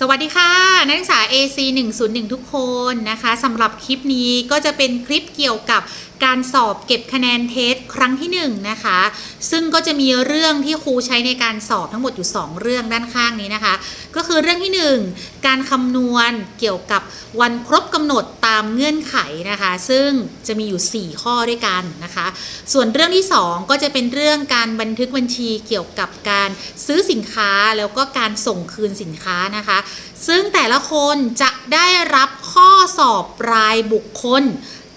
สวัสดีค่ะ นักศึกษา AC 101 ทุกคนนะคะสำหรับคลิปนี้ก็จะเป็นคลิปเกี่ยวกับการสอบเก็บคะแนนเทสครั้งที่1นะคะ ซึ่งก็จะมีเรื่องที่ครูใช้ในการสอบทั้งหมดอยู่ 2 เรื่องด้านข้างนี้นะคะ ก็คือเรื่องที่ 1 การคำนวณเกี่ยวกับวันครบกำหนดตามเงื่อนไขนะคะ ซึ่งจะมีอยู่ 4 ข้อด้วยกันนะคะ ส่วนเรื่องที่ 2 ก็จะเป็นเรื่องการบันทึกบัญชีเกี่ยวกับการซื้อสินค้าแล้วก็การส่งคืนสินค้านะคะ ซึ่งแต่ละคนจะได้รับข้อสอบรายบุคคล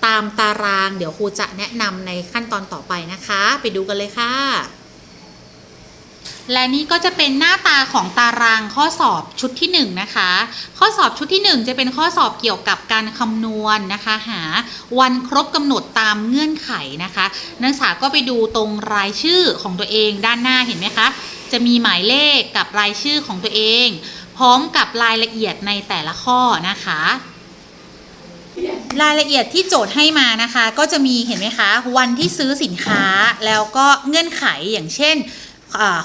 ตามตารางเดี๋ยวครูจะแนะนำในขั้นตอนต่อไปนะคะ ไปดูกันเลยค่ะ และนี่ก็จะเป็นหน้าตาของตารางข้อสอบชุดที่1นะคะ ข้อสอบชุดที่ 1 จะเป็นข้อสอบเกี่ยวกับการคำนวณนะคะ หาวันครบกำหนดตามเงื่อนไขนะคะ นักศึกษาก็ไปดูตรงรายชื่อของตัวเองด้านหน้าเห็นไหมคะ จะมีหมายเลขกับรายชื่อของตัวเอง พร้อมกับรายละเอียดในแต่ละข้อนะคะ รายละเอียดที่โจทย์ให้มานะคะ ก็จะมีเห็นไหมคะ วันที่ซื้อสินค้าแล้วก็เงื่อนไขอย่างเช่น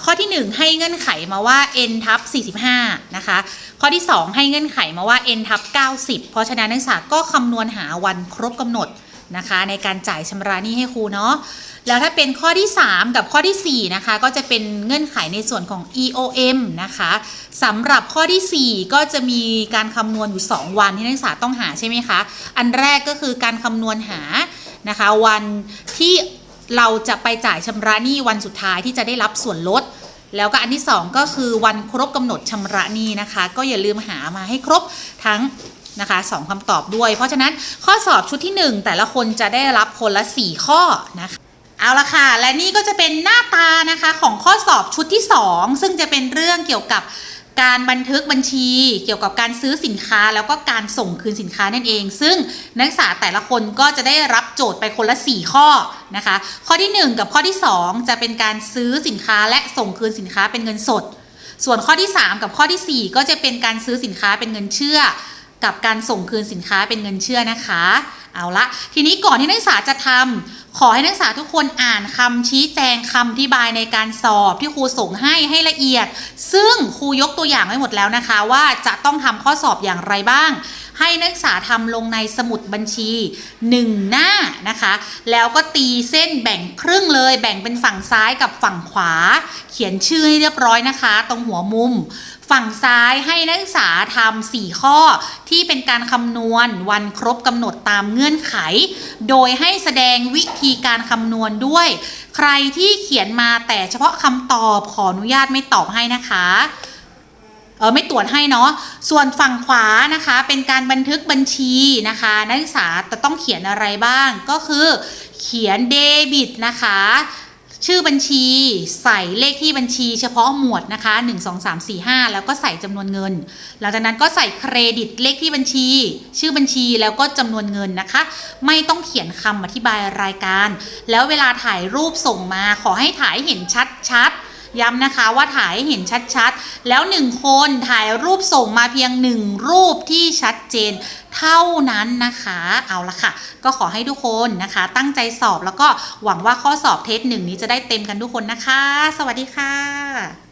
ข้อที่ 1 ให้เงื่อนไขมาว่า n ทับ45 นะคะ ข้อที่ 2 ให้เงื่อนไขมาว่า n ทับ90 เพราะฉะนั้นนักศึกษาก็คำนวณหาวันครบกำหนด นะคะ ในการจ่ายชำระหนี้ให้ครูเนาะแล้วถ้าเป็นข้อที่ 3 กับข้อทีสี่ 4 นะคะ ก็จะเป็นเงื่อนไขในส่วนของ EOM นะคะสำหรับข้อทีสี่ 4 ก็จะมีการคำนวณอยู่ 2 วันที่นักศึกษาต้องหาใช่ไหมคะ อันแรกก็คือการคำนวณหานะคะ วันที่เราจะไปจ่ายชำระหนี้วันสุดท้ายที่จะได้รับส่วนลด แล้วก็อันที่ 2 ก็คือวันครบกำหนดชำระหนี้นะคะ ก็อย่าลืมหามาให้ครบทั้ง นะคะสองคำตอบด้วย เพราะฉะนั้นข้อสอบชุดที่ 1 แต่ละคนจะได้รับคนละ 4 ข้อนะคะเอาละค่ะ และนี่ก็จะเป็นหน้าตานะคะของข้อสอบชุดที่ 2 ซึ่งจะเป็นเรื่องเกี่ยวกับการบันทึกบัญชีเกี่ยวกับการซื้อสินค้าแล้วก็การส่งคืนสินค้านั่นเอง ซึ่งนักศึกษาแต่ละคนก็จะได้รับโจทย์ไปคนละ 4 ข้อนะคะ ข้อที่ 1 กับข้อที่ 2 จะเป็นการซื้อสินค้าและส่งคืนสินค้าเป็นเงินสด ส่วนข้อที่ 3 กับข้อทีสี่4 ก็จะเป็นการซื้อสินค้าเป็นเงินเชื่อ กับการส่งคืนสินค้าเป็นเงินเชื่อนะคะ เอาละทีนี้ก่อนที่นักศึกษาจะทำขอให้นักศึกษาทุกคนอ่านคำชี้แจงคำอธิบายในการสอบที่ครูส่งให้ให้ละเอียด ซึ่งครูยกตัวอย่างไว้หมดแล้วนะคะ ว่าจะต้องทำข้อสอบอย่างไรบ้าง ให้นักศึกษาทำลงในสมุดบัญชี 1 หน้านะคะ แล้วก็ตีเส้นแบ่งครึ่งเลย แบ่งเป็นฝั่งซ้ายกับฝั่งขวา เขียนชื่อให้เรียบร้อยนะคะ ตรงหัวมุมฝั่งซ้ายให้นักศึกษาทำ4ข้อที่เป็นการคำนวณวันครบกำหนดตามเงื่อนไข โดยให้แสดงวิธีการคำนวณด้วย ใครที่เขียนมาแต่เฉพาะคำตอบขออนุญาตไม่ตอบให้นะคะ เออไม่ตรวจให้เนาะ ส่วนฝั่งขวานะคะเป็นการบันทึกบัญชีนะคะนักศึกษาจะต้องเขียนอะไรบ้างก็คือเขียนเดบิตนะคะชื่อบัญชีใส่เลขที่บัญชีเฉพาะหมวดนะคะ 1 2 3 4 5 แล้วก็ใส่จำนวนเงิน หลังจากนั้นก็ใส่เครดิตเลขที่บัญชี ชื่อบัญชีแล้วก็จำนวนเงินนะคะ ไม่ต้องเขียนคำอธิบายรายการ แล้วเวลาถ่ายรูปส่งมาขอให้ถ่ายเห็นชัดๆ ย้ำนะคะว่าถ่ายให้เห็นชัดๆ แล้วหนึ่งคนถ่ายรูปส่งมาเพียงหนึ่งรูปที่ชัดเจนเท่านั้นนะคะ เอาละค่ะ ก็ขอให้ทุกคนนะคะ ตั้งใจสอบแล้วก็หวังว่าข้อสอบเทสหนึ่งนี้จะได้เต็มกันทุกคนนะคะ สวัสดีค่ะ